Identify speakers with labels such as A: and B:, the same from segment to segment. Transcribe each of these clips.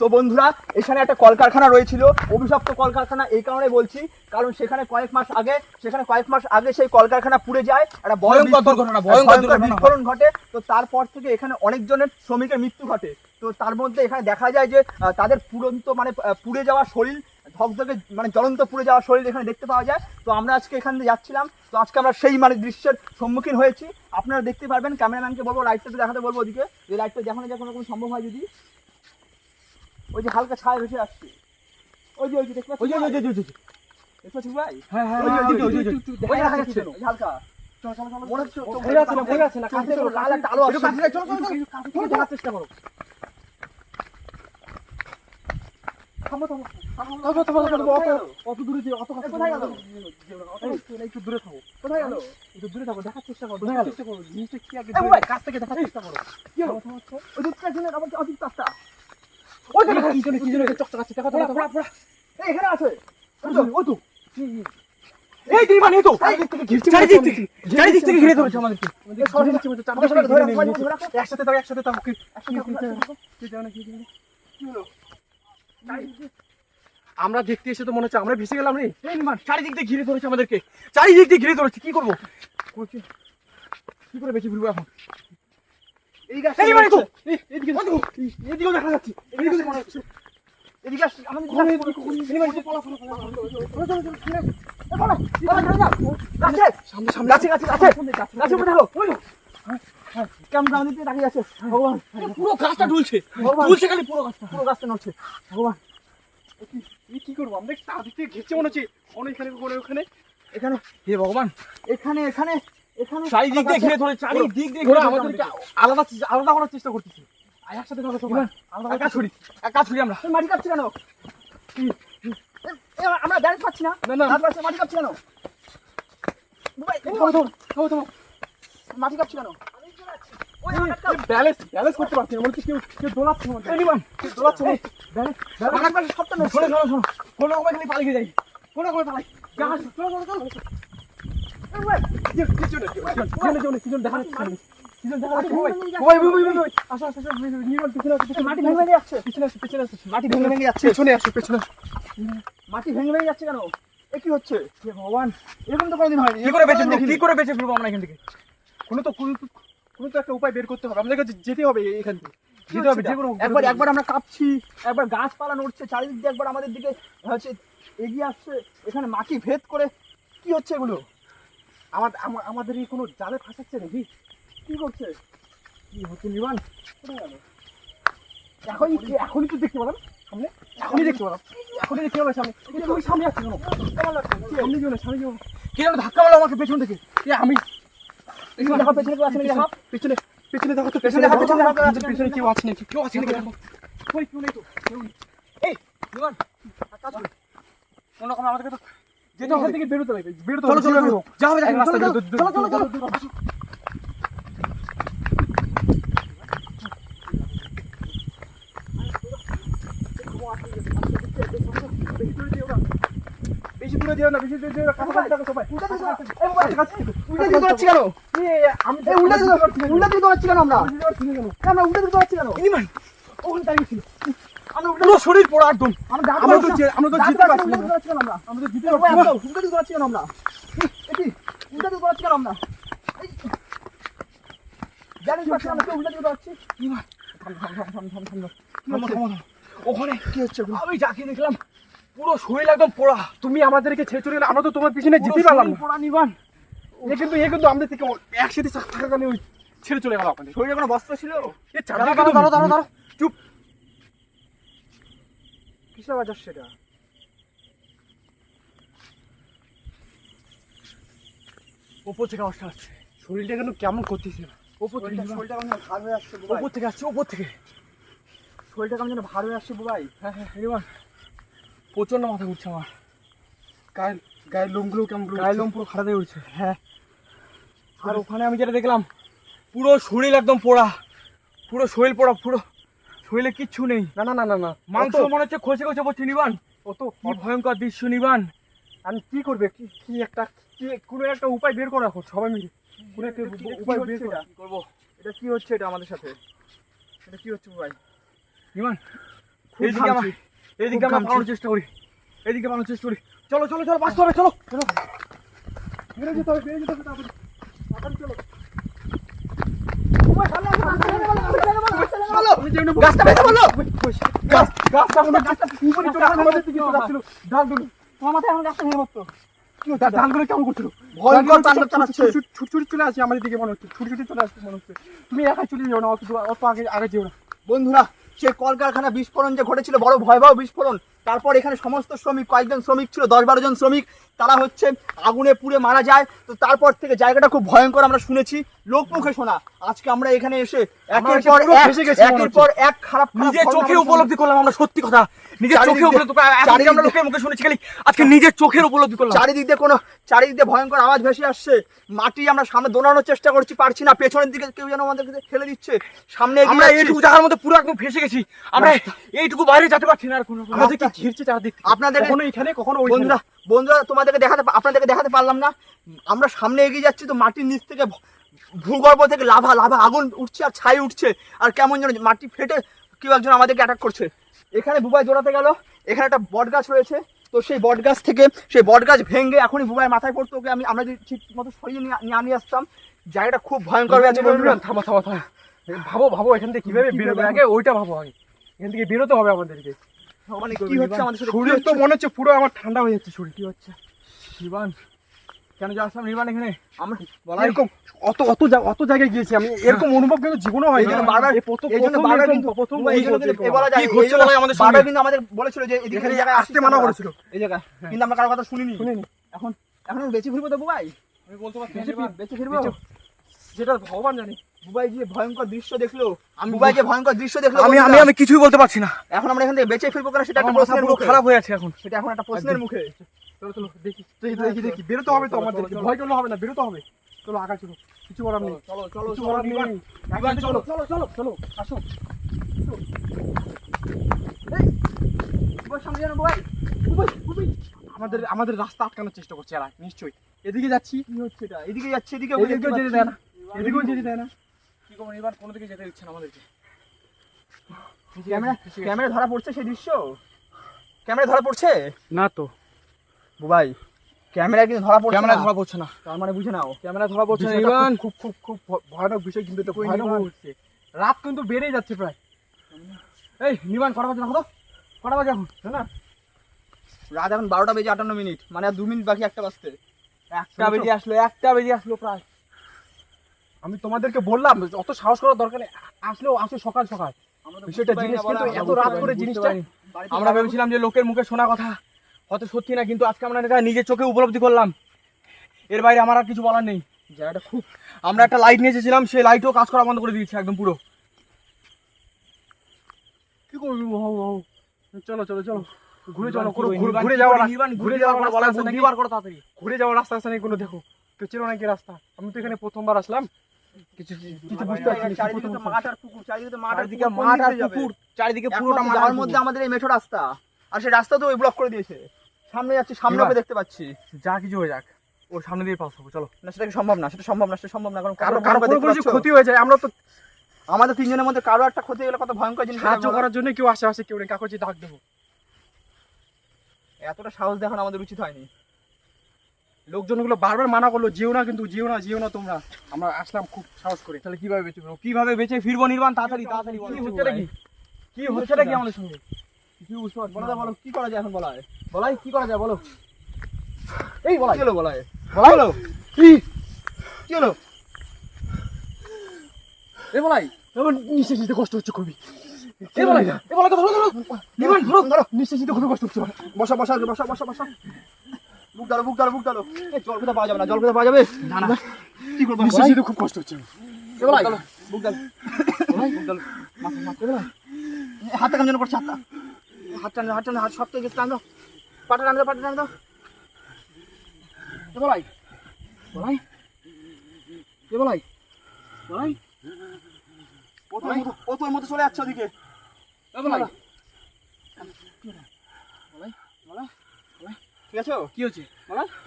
A: তো বন্ধুরা এখানে একটা কলকারখানা রয়েছিল। অভিশপ্ত কলকারখানা এই কারণে বলছি কারণ সেখানে কয়েক মাস আগে সেখানে কয়েক মাস আগে সেই কলকারখানা পুড়ে যায়। একটা
B: ভয়ঙ্কর
A: বিস্ফোরণ-
B: দুর্ঘটনা, ভয়ঙ্কর
A: ভয়ঙ্কর
B: দুর্ঘটনা।
A: বিস্ফোরণ ঘটে। তো তারপর থেকে এখানে অনেকজনের শ্রমিকের মৃত্যু ঘটে। তো তার মধ্যে এখানে দেখা যায় যে তাদের পুরন্ত মানে পুড়ে যাওয়া শরীর ধকধকে মানে জ্বলন্ত পুড়ে যাওয়া শরীর এখানে দেখতে পাওয়া যায়। তো আমরা আজকে এখান দিয়ে যাচ্ছিলাম। তো আজকে আমরা সেই মানে দৃশ্যের সম্মুখীন হয়েছি। আপনারা দেখতে পারবেন ক্যামেরাম্যানকে বলব লাইটটা দেখাতে বলব ওদিকে। এই লাইটটা দেখানো যায় কোনো রকম সম্ভব হয় যদি। ওই যে হালকা ছায়া ভেসে আসছে ওই যে ওই যে দেখতে
B: ওই যে ওই যে ওই যে
A: দেখতে পাচ্ছিস ভাই
B: হ্যাঁ হ্যাঁ
A: ওই যে ওই যে
B: ওই যে
A: যাচ্ছে ওই হালকা
B: চেষ্টা করো থামো থামো থামো থামো থামো অত দূরে যে অত
A: কোথায় গেল
B: একটু দূরে থাকো
A: কোথায় গেল
B: দূরে থাকো দেখার চেষ্টা করো চেষ্টা করো জিনিসটা কি আগে কাছ থেকে দেখার চেষ্টা করো
A: কি হলো ওই
B: আমরা দেখতে এসে তো মনে হচ্ছে আমরা ভেসে গেলাম রে। চারিদিক দিয়ে ঘিরে ধরেছে আমাদেরকে। চারিদিক দিয়ে ঘিরে ধরেছে কি করব? কি করে বেশি ঘুরবো এখন?
A: এই গাছ
B: এই বাড়ি তো এদিকে এদিকে দেখা যাচ্ছে
A: এদিকে মনে হচ্ছে এদিকে আসছি আমাদের
B: ঘরে এই বাড়ি তো পলা পলা পলা
A: চলো চলো চলো
B: সামনে সামনে
A: গাছে গাছে গাছে গাছে উঠে দেখো ক্যামেরা দিতে দাঁড়িয়ে আছে ভগবান
B: পুরো গাছটা
A: ঢুলছে
B: ঢুলছে খালি পুরো গাছটা
A: পুরো গাছটা নড়ছে ভগবান
B: কি করব আমরা তার দিকে ঘেঁচে মনে হচ্ছে অনেকখানে করে ওখানে
A: এখানে
B: হে ভগবান
A: এখানে এখানে
B: চারিদিক দিয়ে ঘিরে ধরে চারিদিক দিয়ে ঘিরে আমাদেরকে আলাদা আলাদা করার চেষ্টা করতেছে। একসাথে থাকো সবাই। আলাদা
A: একা ছুরি
B: একা ছুরি আমরা।
A: মাটি কাটছে কেন? আমরা ব্যালেন্স পাচ্ছি না।
B: না, না।
A: মাটি কাটছে কেন? মাটি কাটছে কেন?
B: ব্যালেন্স ব্যালেন্স করতে পারছি না। হচ্ছে কেউ কেউ দোলাচ্ছে কেউ ব্যালেন্স
A: সবটা
B: কোনো রকমে খালি পালিয়ে যাই। কোনো রকমে পালাই।
A: কেন তো
B: কোনো তো একটা উপায় বের করতে হবে আমাদেরকে যেতে হবে এখান থেকে যেতে হবে যে কোনো
A: একবার একবার আমরা কাঁপছি একবার গাছপালা নড়ছে চারিদিক দিয়ে একবার আমাদের দিকে হচ্ছে এগিয়ে আসছে এখানে মাটি ভেদ করে কি হচ্ছে এগুলো?
B: আমাদের আমা- আমাদের এই কোনো জালে ফাঁসাচ্ছে নাকি?
A: কি করছে?
B: কি হচ্ছে নিবান
A: গেল?
B: এখনই তো দেখতে পেলাম। সামনে? এখনই দেখতে পেলাম। এখনই দেখতে পেলাম সামনে। তুমি সামনে যাচ্ছ কেন? সামনে যাও না সামনে যাও। কে যেন ধাক্কা মারলো আমাকে পেছন থেকে? এ আমি।
A: পেছনে দেখো, পেছনে কেউ আছে দেখো।
B: পেছনে পেছনে দেখো তো
A: পেছনে দেখো, পেছনে দেখো,
B: পেছনে পেছনে কেউ আছে নাকি? কেউ আছে নাকি? দেখো কই কেউ নেই তো। এই কোন রকম আমাদেরকে তো যেতে হবে থেকে বেরোতে হবে বেরোতে
A: চলো, চলো,
B: যেভাবে
A: চলো।
B: হোক। যা হবে রাস্তা
A: চলো, চলো, চলো, চলো, চলো।
B: বেশি দূরে যেও না বেশি দূরে যেও না কাছাকাছি থাকো সবাই
A: উল্টা দিকে দৌড়াচ্ছি। এই বাবা, উল্টা দিকে দৌড়াচ্ছি কেন?
B: আমি
A: উল্টা দিকে উল্টা দিকে দৌড়াচ্ছি কেন আমরা? আমরা উল্টা দিকে দৌড়াচ্ছি কেন?
B: ওখানে দাঁড়িয়ে ছিল পুরো শরীর একদম।
A: আমরা
B: তো আমরা তো না।
A: আমরা।
B: তো না।
A: আমরা। আমরা। আমরা
B: ওখানে
A: কি হচ্ছে
B: আমি যাকে দেখলাম পুরো শরীর একদম পোড়া। তুমি আমাদেরকে ছেড়ে চলে গেলে আমরা তো তোমার পিছনে জিতে পারলাম
A: পোড়া নিবান।
B: এ কিন্তু এ কিন্তু আমাদের থেকে একসাথে থাকাকালীন ওই ছেড়ে চলে গেল আপনাদের
A: শরীরে কোনো বস্ত্র ছিল?
B: এ ছাড়া
A: দাঁড়ো দাঁড়ো দাঁড়ো
B: চুপ।
A: কিসের আসছে এটা?
B: ওপর থেকে আওয়াজটা আসছে। শরীরটা কিন্তু কেমন করতেছে? ওপর থেকে
A: শরীরটা- কেমন ভার হয়ে আসছে।
B: ওপর থেকে আসছে ওপর থেকে।
A: শরীরটা কেমন যেন ভার হয়ে আসছে, বুবাই।
B: হ্যাঁ হ্যাঁ এবার প্রচণ্ড মাথা ঘুরছে আমার। গায়ের গায়ের লোমগুলো কেমন গায়ের লোম পুরো খারাপ হয়ে উঠছে।
A: হ্যাঁ।
B: আর ওখানে আমি যেটা দেখলাম পুরো শরীর একদম পোড়া। পুরো শরীর পোড়া পুরো শরীরে কিচ্ছু নেই।
A: না না না না না।
B: মাংস মনে হচ্ছে খসে খসে পড়ছে নিবান।
A: ও তো
B: কি ভয়ঙ্কর দৃশ্য নিবান।
A: আমি কি করবে? কি কি একটা
B: কি কোনো একটা উপায় বের করা হোক সবাই মিলে। কোনো একটা উপায় বের করা? করব?
A: এটা কি হচ্ছে এটা আমাদের সাথে? এটা কি হচ্ছে ভাই?
B: নিবান এইদিকে আমরা। এইদিকে আমরা। পালানোর চেষ্টা করি। এইদিকে পালানোর চেষ্টা করি। চলো চলো চলো বাঁচতে হবে চলো। চলো বেরো যেতে হবে বেরো যেতে হবে তাড়াতাড়ি। চলো।
A: গাছটা বেঁধে
B: গাছটা গাছটা উপরে চলে আসছে, আমাদের দিকে চলে আসছিল। ডালগুলো
A: তোমার মাথায় এখন গাছটা ভেঙে পড়তো
B: ডালগুলো কেমন করছিল?
A: ভয়ঙ্কর তাণ্ডব চালাচ্ছে।
B: ছুট- ছুট- ছুট ছুট চলে আসছে আমাদের দিকে মনে হচ্ছে। ছুট ছুটে চলে আসছে মনে হচ্ছে। তুমি চলে যাও না অত আগে আগে যেও না।
A: বন্ধুরা সে কলকারখানা বিস্ফোরণ যে ঘটেছিল বড় ভয়াবহ বিস্ফোরণ। তারপর এখানে সমস্ত শ্রমিক কয়েকজন শ্রমিক ছিল দশ বারো জন শ্রমিক তারা হচ্ছে আগুনে পুড়ে মারা যায়। তো তারপর থেকে জায়গাটা খুব ভয়ঙ্কর আমরা শুনেছি। লোকমুখে শোনা আজকে আমরা এখানে এসে একের পর একের পর এক খারাপ
B: নিজের চোখে উপলব্ধি করলাম আমরা সত্যি কথা। নিজের চোখে উপলব্ধি আমরা লোকের মুখে শুনেছি খালি আজকে নিজের চোখের উপলব্ধি করলাম।
A: চারিদিক দিয়ে কোনো চারিদিক দিয়ে ভয়ঙ্কর আওয়াজ ভেসে আসছে। মাটি আমরা সামনে দোলানোর চেষ্টা করছি পারছি না। পেছনের দিকে কেউ যেন আমাদের ফেলে দিচ্ছে। সামনে
B: আমরা এইটুকু জায়গার মধ্যে পুরো একদম ফেসে গেছি। আমরা এইটুকু বাইরে যেতে পারছি না আর কোনো
A: আমাদেরকে
B: ঘিরছে চারদিক
A: আপনাদেরকে-
B: কখনো এখানে কখনো
A: বন্ধুরা বন্ধুরা তোমাদেরকে দেখাতে আপনাদেরকে দেখাতে পারলাম না। আমরা সামনে এগিয়ে যাচ্ছি তো মাটির নিচ থেকে ভূগর্ভ থেকে লাভা লাভা আগুন উঠছে আর ছাই উঠছে। আর কেমন যেন মাটি ফেটে কেউ একজন আমাদেরকে অ্যাটাক করছে। এখানে বুবাই জোড়াতে গেল। এখানে একটা বট গাছ রয়েছে। তো সেই বট গাছ থেকে সেই বট গাছ ভেঙে এখনই বুবাই মাথায় পড়তো ওকে আমি আমরা যদি ঠিক মতো সরিয়ে নিয়ে নিয়ে নিয়ে আসতাম জায়গাটা খুব ভয়ঙ্কর হয়ে আছে
B: থামা থামা থামা। ভাবো ভাবো এখান থেকে কীভাবে বেরোবে? আগে ওইটা ভাবো আগে। এখান থেকে বেরোতে হবে আমাদেরকে।
A: কি হচ্ছে আমাদের
B: শরীর তো মনে হচ্ছে পুরো আমার ঠান্ডা হয়ে যাচ্ছে শরীর। কি হচ্ছে? নির্বাণ কেন যা আসলাম নির্বাণ এখানে?
A: আমরা
B: এরকম অত অত অত জায়গায় গিয়েছি আমি। এরকম অনুভব কিন্তু জীবনে হয়
A: এই বারবার এই জন্য বারবার কিন্তু এই জন্য বলা যায়
B: কি ঘটছে
A: এই
B: আমাদের
A: বারবার কিন্তু আমাদের বলেছিল যে এদিকে এই জায়গায়
B: আসতে মানা করেছিল।
A: এই জায়গায় কিন্তু আমরা কারও কথা শুনিনি।
B: শুনিনি।
A: এখন এখন বেঁচে ফিরবো তো বুবাই
B: আমি বলতে পারছি
A: বেঁচে বেঁচে ফিরবো?
B: যেটা ভগবান জানি।
A: বুবাই যে ভয়ঙ্কর দৃশ্য দেখল আমি বুবাই যে ভয়ঙ্কর দৃশ্য দেখল
B: আমি আমি আমি কিছুই বলতে পারছি না।
A: এখন আমরা এখান থেকে বেঁচে ফিরবো কেন সেটা একটা
B: আমার পুরো খারাপ হয়ে আছে এখন।
A: সেটা এখন একটা প্রশ্নের মুখে।
B: চলো চলো দেখি। দেখি দেখি দেখি। বেরোতে হবে তো আমাদের।
A: চলো, চলো।
B: ভয় করলে হবে না বেরোতে হবে। চলো আগা চলো। কিছু করার নেই।
A: চলো চলো
B: কিছু করার নেই।
A: নিবান।
B: নিবান, চলো। চলো চলো চলো আসো।
A: সামনে যান বুবাই।
B: বুবাই, বুবাই। আমাদের আমাদের রাস্তা আটকানোর চেষ্টা করছে এরা নিশ্চয়ই। এদিকে যাচ্ছি।
A: কি হচ্ছে এটা? এদিকে যাচ্ছে এদিকে
B: এদিকেও যেতে দেয় না। এদিকেও যেতে দেয় না। কি করব এবার কোনো দিকে যেতে দিচ্ছে না আমাদেরকে।
A: ক্যামেরা ক্যামেরা ধরা পড়ছে সেই দৃশ্য? ক্যামেরা ধরা পড়ছে?
B: না তো।
A: বুবাই ক্যামেরা কিন্তু ধরা পড়ছে
B: ক্যামেরা ধরা পড়ছে না।
A: তার মানে বুঝে নাও
B: ক্যামেরা ধরা পড়ছে না। ইভান খুব খুব খুব ভয়ানক বিষয় কিন্তু এটা
A: কই
B: ভয়ানক
A: নিবান?
B: রাত কিন্তু বেড়েই যাচ্ছে প্রায়। এই নিবান কটা বাজে দেখো তো? কটা বাজে এখন? না?
A: রাত এখন বারোটা বেজে আটান্ন মিনিট মানে আর দু মিনিট বাকি একটা বাজতে।
B: একটা বেজে আসলো একটা বেজে আসলো প্রায়। আমি তোমাদেরকে বললাম অত সাহস করার দরকার নেই। আসলেও আসো সকাল সকাল। বিষয়টা জিনিস কিন্তু এত রাত করে জিনিসটা আমরা ভেবেছিলাম যে লোকের মুখে শোনা কথা হয়তো সত্যি না কিন্তু আজকে আমরা এটা নিজের চোখে উপলব্ধি করলাম। এর বাইরে আমার আর কিছু বলার নেই।
A: জায়গাটা খুব
B: আমরা একটা লাইট নিয়ে এসেছিলাম সেই লাইটও কাজ করা বন্ধ করে দিয়েছে একদম পুরো। কি করবি চলো চলো চলো। ঘুরে চলো ঘুরে যাওয়ার ঘুরে যাওয়ার ঘুরে যাওয়ার রাস্তা আছে নাকি কোনো? দেখো তো চেনো নাকি রাস্তা? আমি তো এখানে প্রথমবার আসলাম। কিছু কিছু বুঝতে পারছি
A: চারিদিকে তো মাঠ আর পুকুর চারিদিকে তো মাঠ আর
B: চারিদিকে মাঠ আর পুকুর চারিদিকে পুরোটা মাঠ
A: মধ্যে
B: মধ্যে
A: আমাদের এই মেঠো রাস্তা আর সেই রাস্তা তো ওই ব্লক করে দিয়েছে। সামনে যাচ্ছি সামনে ওকে দেখতে পাচ্ছি।
B: যা কিছু হয়ে যাক ওর সামনে দিয়ে পাস হব চলো।
A: না সেটা কি সম্ভব না? সেটা সম্ভব না সেটা সম্ভব না কারণ
B: কারও
A: কারও
B: কারও কোনো কিছু ক্ষতি হয়ে যায় আমরা তো
A: আমাদের তিনজনের মধ্যে কারও একটা ক্ষতি হলে কত ভয়ঙ্কর জিনিস
B: সাহায্য করার জন্য কেউ আশেপাশে কেউ নেই কাকু ডাক দেবো।
A: এতটা সাহস দেখানো আমাদের উচিত হয়নি।
B: লোকজনগুলো বারবার মানা করল যেও না কিন্তু যেও না যেও না তোমরা। আমরা আসলাম খুব সাহস করে।
A: তাহলে কীভাবে বেঁচে ফিরবো? কীভাবে বেঁচে ফিরবো নির্বাণ? তাড়াতাড়ি তাড়াতাড়ি
B: কি হচ্ছে নাকি কি হচ্ছে নাকি আমাদের সঙ্গে?
A: কি বুঝতে পারছি বলো বলো কি করা যায় এখন বলা হয় বলাই কি করা যায় বলো? এই বলাই। কি হলো বলাই।
B: বলাই?
A: হলো
B: কি?
A: কি হলো
B: এ বলাই। আমার নিঃশ্বাস নিতে কষ্ট হচ্ছে খুবই। এ বলাই। এ বলাই ধরো ধরো। নিবান ধরো। নিতে খুবই কষ্ট হচ্ছে।
A: বসা বসা বসা বসা বসা। বুক ডালো বুক ডালো বুক ডালো। জল কোথাও পাওয়া যাবে না? জল কোথাও পাওয়া যাবে? না না। কি করব
B: নিঃশ্বাস নিতে খুব কষ্ট হচ্ছে।
A: বুক ডালো। বুক ডালো। মাথা মাথা হাতটা কেমন যেন করছে হাতটা? হাত টান হাত টান হাত হয়ে গেছে টান দাও। পাটা টান দাও পাটা টান দাও। বলাই বলাই এ বলাই বলাই ও তোর মতো চলে যাচ্ছে ওদিকে। বলাই বলাই বলাই ঠিক আছে?
B: কি হচ্ছে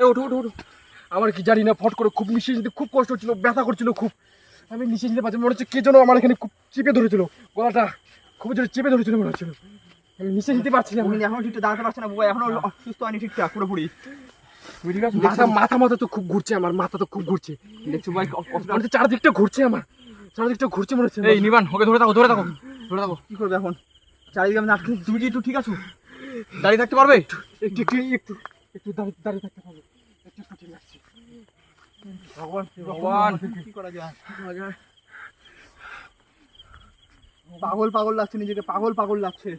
B: এ ওঠো ওঠো ওঠো। আমার কি জানি না ফট করে খুব নিঃশ্বাস নিতে খুব কষ্ট হচ্ছিল ব্যথা করছিল খুব। আমি নিঃশ্বাস নিতে পারছি মনে হচ্ছে কে যেন আমার এখানে খুব চেপে ধরেছিল গলাটা খুব জোরে চেপে ধরেছিল মনে হচ্ছিল। আমি নিচে নিতে পারছি না।
A: এখনও ঠিকঠাক দাঁড়াতে পারছে না বুবা এখনও সুস্থ হয়নি ঠিকঠাক পুরোপুরি।
B: মাথা মাথা মাথা তো খুব ঘুরছে আমার মাথা তো খুব ঘুরছে।
A: দেখছ ভাই
B: চারদিকটা ঘুরছে আমার চারদিকটা ঘুরছে মনে হচ্ছে।
C: এই নিবান ওকে ধরে থাকো ধরে থাকো ধরে থাকো।
A: কি করবে এখন? চারিদিকে আমি আটকে তুমি কি একটু ঠিক আছো?
C: দাঁড়িয়ে থাকতে পারবে?
B: একটু একটু একটু। একটু দাঁড়িয়ে দাঁড়িয়ে থাকতে পারব একটু কঠিন লাগছে
A: ভগবান
C: ভগবান।
A: কি করা যায়? পাগল পাগল লাগছে নিজেকে পাগল পাগল লাগছে।